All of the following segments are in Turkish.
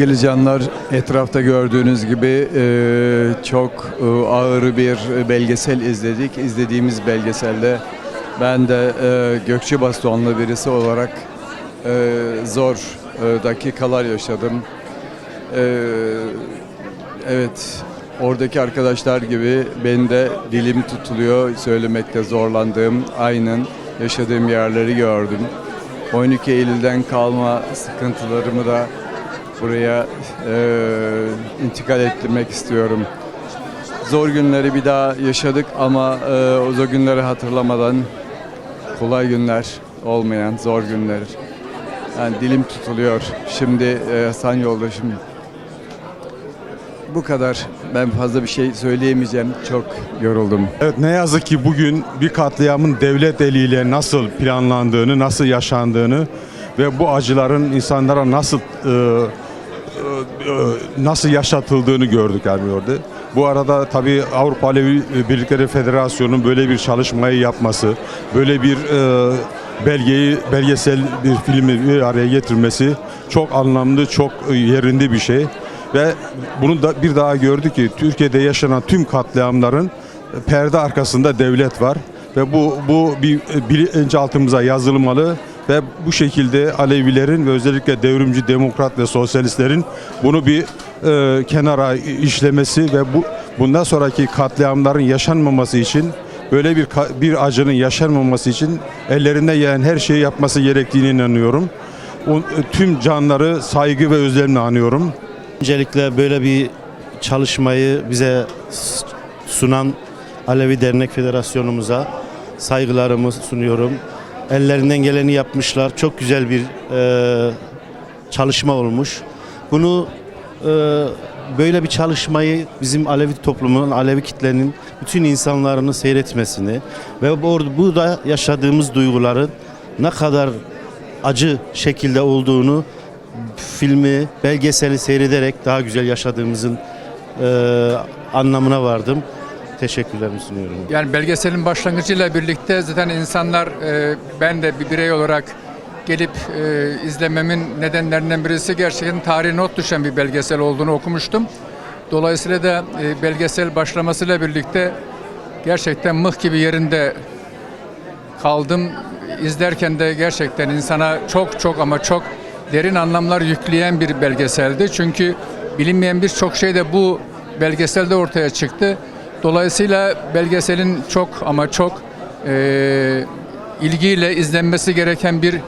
Sevgili canlar, etrafta gördüğünüz gibi e, çok e, ağır bir belgesel izledik. İzlediğimiz belgeselde ben de e, Gökçe Bastonlu birisi olarak zor dakikalar yaşadım. Evet, oradaki arkadaşlar gibi benim de dilim tutuluyor, söylemekte zorlandığım, aynen yaşadığım yerleri gördüm. 12 Eylül'den kalma sıkıntılarımı da buraya e, intikal ettirmek istiyorum. Zor günleri bir daha yaşadık ama e, o zor günleri hatırlamadan kolay günler olmayan zor günler. Yani dilim tutuluyor. Şimdi e, Hasan yoldaşım bu kadar. Ben fazla bir şey söyleyemeyeceğim. Çok yoruldum. Evet ne yazık ki bugün bir katliamın devlet eliyle nasıl planlandığını, nasıl yaşandığını ve bu acıların insanlara nasıl e, nasıl yaşatıldığını gördük yani orada. Bu arada tabii Avrupa Alevi Birlikleri Federasyonu'nun böyle bir çalışmayı yapması, böyle bir e, belgeyi, belgesel bir filmi bir araya getirmesi çok anlamlı, çok yerinde bir şey. Ve bunu da bir daha gördük ki Türkiye'de yaşanan tüm katliamların perde arkasında devlet var ve bu bu bir bilinçaltımıza yazılmalı ve bu şekilde Alevilerin ve özellikle devrimci demokrat ve sosyalistlerin bunu bir e, kenara işlemesi ve bu bundan sonraki katliamların yaşanmaması için böyle bir bir acının yaşanmaması için ellerinde gelen her şeyi yapması gerektiğine inanıyorum. O, tüm canları saygı ve özlemle anıyorum. Öncelikle böyle bir çalışmayı bize sunan Alevi Dernek Federasyonumuza saygılarımı sunuyorum. Ellerinden geleni yapmışlar. Çok güzel bir e, çalışma olmuş. Bunu e, böyle bir çalışmayı bizim Alevi toplumunun, Alevi kitlenin bütün insanların seyretmesini ve bu, burada yaşadığımız duyguların ne kadar acı şekilde olduğunu filmi, belgeseli seyrederek daha güzel yaşadığımızın e, anlamına vardım. Teşekkürlerimi sunuyorum. Yani belgeselin başlangıcıyla birlikte zaten insanlar e, ben de bir birey olarak gelip e, izlememin nedenlerinden birisi gerçekten tarihe not düşen bir belgesel olduğunu okumuştum. Dolayısıyla da e, belgesel başlamasıyla birlikte gerçekten mıh gibi yerinde kaldım. İzlerken de gerçekten insana çok çok ama çok derin anlamlar yükleyen bir belgeseldi. Çünkü bilinmeyen birçok şey de bu belgeselde ortaya çıktı. Dolayısıyla belgeselin çok ama çok e, ilgiyle izlenmesi gereken bir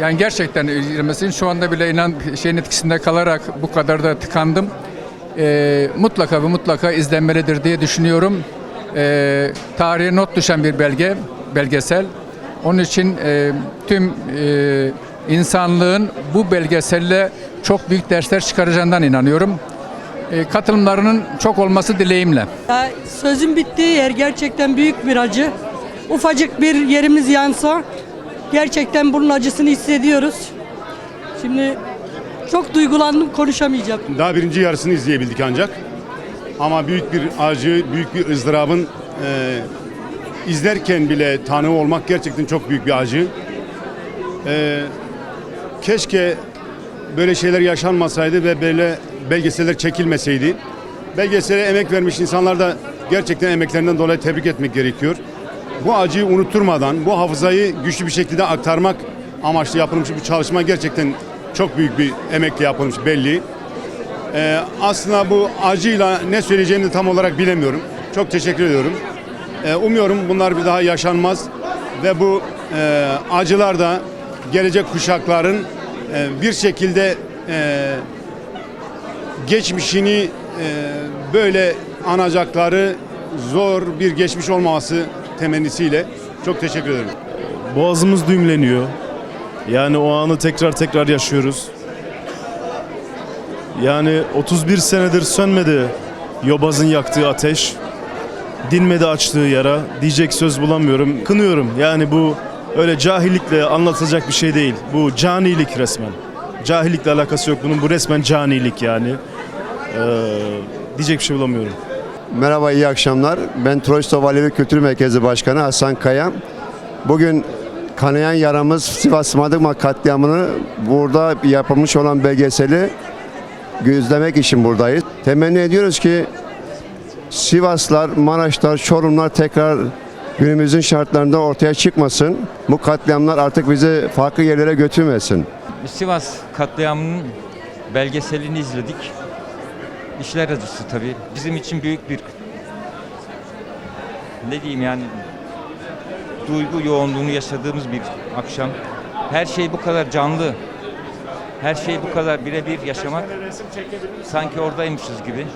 yani gerçekten izlenmesinin şu anda bile inan şeyin etkisinde kalarak bu kadar da tıkandım. E, mutlaka ve mutlaka izlenmelidir diye düşünüyorum. E, tarihe not düşen bir belge, belgesel. Onun için e, tüm e, insanlığın bu belgeselle çok büyük dersler çıkaracağından inanıyorum. E, katılımlarının çok olması dileğimle. Ya, sözün bittiği yer gerçekten büyük bir acı. Ufacık bir yerimiz yansa gerçekten bunun acısını hissediyoruz. Şimdi çok duygulandım konuşamayacağım. Daha birinci yarısını izleyebildik ancak. Ama büyük bir acı, büyük bir ızdırabın e, izlerken bile tanığı olmak gerçekten çok büyük bir acı. E, keşke böyle şeyler yaşanmasaydı ve böyle belgeseller çekilmeseydi. Belgesele emek vermiş insanlar da gerçekten emeklerinden dolayı tebrik etmek gerekiyor. Bu acıyı unutturmadan, bu hafızayı güçlü bir şekilde aktarmak amaçlı yapılmış bir çalışma gerçekten çok büyük bir emekle yapılmış belli. Ee, aslında bu acıyla ne söyleyeceğimi tam olarak bilemiyorum. Çok teşekkür ediyorum. Ee, umuyorum bunlar bir daha yaşanmaz ve bu e, acılar da gelecek kuşakların e, bir şekilde e, geçmişini e, böyle anacakları zor bir geçmiş olmaması temennisiyle çok teşekkür ederim. Boğazımız düğümleniyor. Yani o anı tekrar tekrar yaşıyoruz. Yani 31 senedir sönmedi Yobaz'ın yaktığı ateş. Dinmedi açtığı yara. Diyecek söz bulamıyorum. Kınıyorum. Yani bu öyle cahillikle anlatılacak bir şey değil. Bu canilik resmen. Cahillikle alakası yok bunun. Bu resmen canilik yani. Ee, diyecek bir şey bulamıyorum. Merhaba, iyi akşamlar. Ben Troistov Alevi Kültür Merkezi Başkanı Hasan Kaya. Bugün kanayan yaramız Sivas Madıma katliamını burada yapılmış olan belgeseli gözlemek için buradayız. Temenni ediyoruz ki Sivaslar, Maraşlar, Çorumlar tekrar günümüzün şartlarında ortaya çıkmasın. Bu katliamlar artık bizi farklı yerlere götürmesin. Sivas katliamının belgeselini izledik. İşler acısı tabii. Bizim için büyük bir ne diyeyim yani duygu yoğunluğunu yaşadığımız bir akşam. Her şey bu kadar canlı. Her şey bu kadar birebir yaşamak sanki oradaymışız gibi.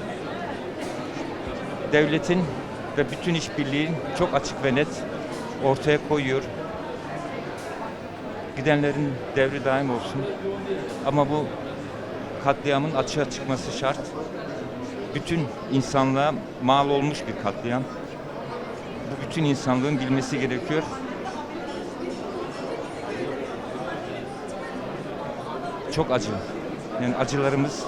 Devletin ve bütün işbirliğin çok açık ve net ortaya koyuyor. Gidenlerin devri daim olsun. Ama bu katliamın açığa çıkması şart. Bütün insanlığa mal olmuş bir katliam. Bu bütün insanlığın bilmesi gerekiyor. Çok acı. Yani acılarımız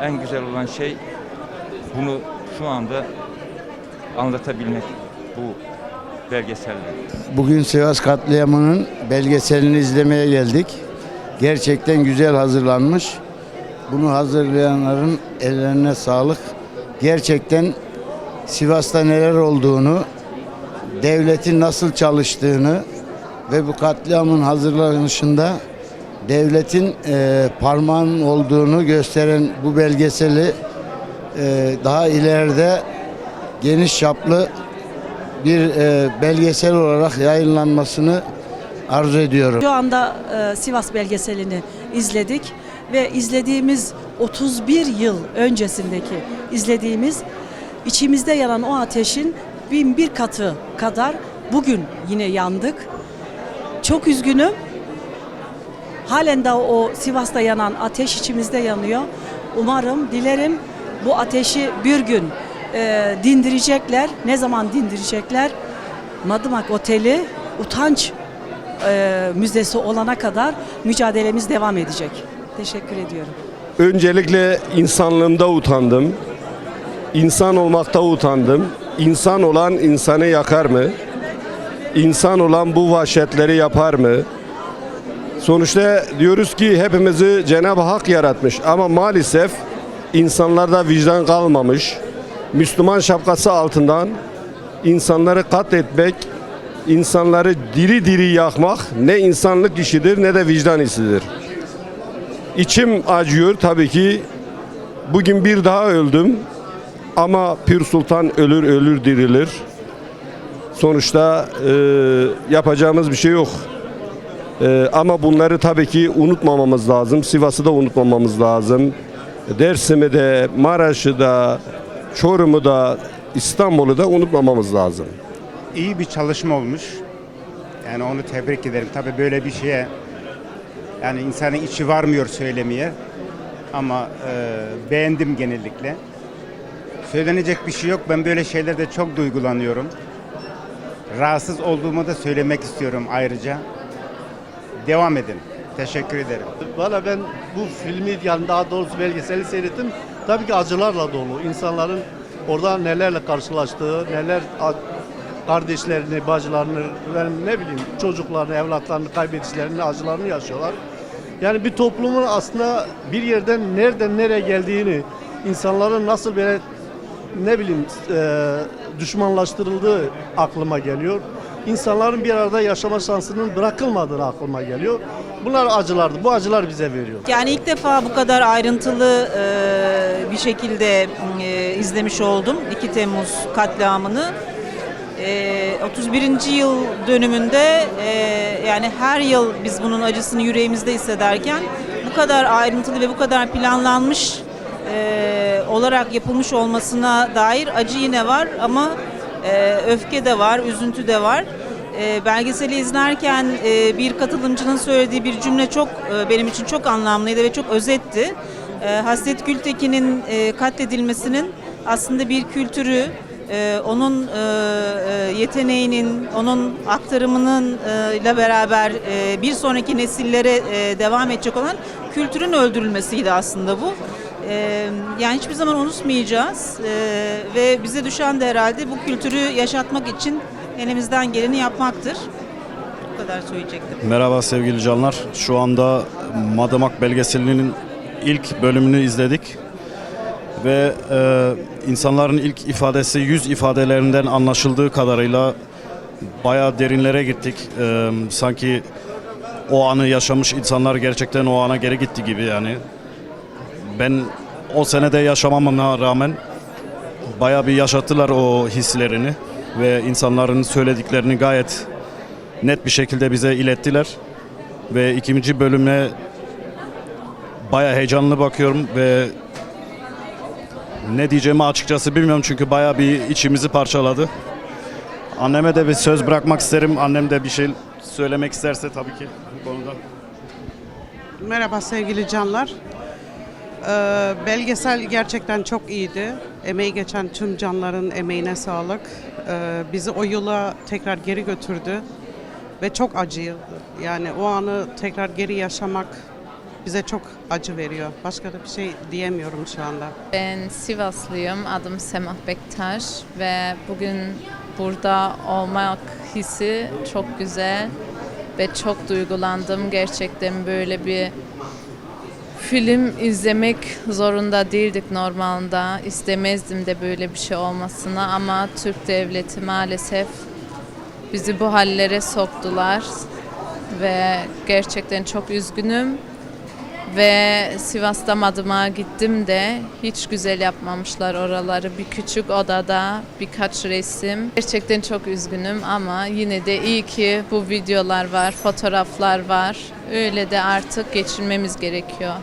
en güzel olan şey bunu şu anda anlatabilmek bu belgeselle. Bugün Sivas katliamının belgeselini izlemeye geldik. Gerçekten güzel hazırlanmış. Bunu hazırlayanların ellerine sağlık. Gerçekten Sivas'ta neler olduğunu, devletin nasıl çalıştığını ve bu katliamın hazırlanışında devletin eee parmağının olduğunu gösteren bu belgeseli eee, daha ileride geniş çaplı bir e, belgesel olarak yayınlanmasını arzu ediyorum. Şu anda e, Sivas belgeselini izledik ve izlediğimiz 31 yıl öncesindeki izlediğimiz içimizde yanan o ateşin bin bir katı kadar bugün yine yandık. Çok üzgünüm. Halen de o Sivas'ta yanan ateş içimizde yanıyor. Umarım, dilerim bu ateşi bir gün e, dindirecekler. Ne zaman dindirecekler? Madımak Oteli utanç e, müzesi olana kadar mücadelemiz devam edecek. Teşekkür ediyorum. Öncelikle insanlığımda utandım. İnsan olmakta utandım. İnsan olan insanı yakar mı? İnsan olan bu vahşetleri yapar mı? Sonuçta diyoruz ki hepimizi Cenab-ı Hak yaratmış ama maalesef insanlarda vicdan kalmamış. Müslüman şapkası altından insanları katletmek, insanları diri diri yakmak ne insanlık işidir ne de vicdan işidir. İçim acıyor tabii ki. Bugün bir daha öldüm. Ama Pir Sultan ölür ölür dirilir. Sonuçta e, yapacağımız bir şey yok. E, ama bunları tabii ki unutmamamız lazım. Sivas'ı da unutmamamız lazım. Dersim'i de, Maraş'ı da, Çorum'u da, İstanbul'u da unutmamamız lazım. iyi bir çalışma olmuş. Yani onu tebrik ederim. Tabii böyle bir şeye yani insanın içi varmıyor söylemeye. Ama e, beğendim genellikle. Söylenecek bir şey yok. Ben böyle şeylerde çok duygulanıyorum. Rahatsız olduğumu da söylemek istiyorum ayrıca. Devam edin. Teşekkür ederim. Valla ben bu filmi yani daha doğrusu belgeseli seyrettim. Tabii ki acılarla dolu. İnsanların orada nelerle karşılaştığı, neler kardeşlerini, bacılarını, ben ne bileyim çocuklarını, evlatlarını kaybettiklerinin acılarını yaşıyorlar. Yani bir toplumun aslında bir yerden nereden nereye geldiğini, insanların nasıl böyle ne bileyim e, düşmanlaştırıldığı aklıma geliyor. İnsanların bir arada yaşama şansının bırakılmadığı aklıma geliyor. Bunlar acılardı. Bu acılar bize veriyor. Yani ilk defa bu kadar ayrıntılı bir şekilde izlemiş oldum 2 Temmuz katliamını. 31. yıl dönümünde yani her yıl biz bunun acısını yüreğimizde hissederken bu kadar ayrıntılı ve bu kadar planlanmış olarak yapılmış olmasına dair acı yine var ama öfke de var, üzüntü de var. E, belgeseli izlerken e, bir katılımcının söylediği bir cümle çok e, benim için çok anlamlıydı ve çok özetti. E, Hasret Gültekin'in e, katledilmesinin aslında bir kültürü, onun yeteneğinin, onun aktarımının ile beraber bir sonraki nesillere devam edecek olan kültürün öldürülmesiydi aslında bu. E, yani hiçbir zaman unutmayacağız ve bize düşen de herhalde bu kültürü yaşatmak için elimizden geleni yapmaktır. Bu kadar söyleyecektim. Merhaba sevgili canlar. Şu anda Madımak belgeselinin ilk bölümünü izledik. Ve e, insanların ilk ifadesi yüz ifadelerinden anlaşıldığı kadarıyla bayağı derinlere gittik. E, sanki o anı yaşamış insanlar gerçekten o ana geri gitti gibi yani. Ben o senede yaşamamama rağmen bayağı bir yaşattılar o hislerini ve insanların söylediklerini gayet net bir şekilde bize ilettiler. Ve ikinci bölüme bayağı heyecanlı bakıyorum ve ne diyeceğimi açıkçası bilmiyorum çünkü bayağı bir içimizi parçaladı. Anneme de bir söz bırakmak isterim. Annem de bir şey söylemek isterse tabii ki bu konuda. Merhaba sevgili canlar. Ee, belgesel gerçekten çok iyiydi. Emeği geçen tüm canların emeğine sağlık. Ee, bizi o yıla tekrar geri götürdü ve çok acıydı. Yani o anı tekrar geri yaşamak bize çok acı veriyor. Başka da bir şey diyemiyorum şu anda. Ben Sivaslıyım, adım Semah Bektaş ve bugün burada olmak hissi çok güzel ve çok duygulandım. Gerçekten böyle bir film izlemek zorunda değildik normalde. İstemezdim de böyle bir şey olmasını ama Türk devleti maalesef bizi bu hallere soktular ve gerçekten çok üzgünüm. Ve Sivas'ta Madımak'a gittim de hiç güzel yapmamışlar oraları. Bir küçük odada birkaç resim. Gerçekten çok üzgünüm ama yine de iyi ki bu videolar var, fotoğraflar var. Öyle de artık geçirmemiz gerekiyor.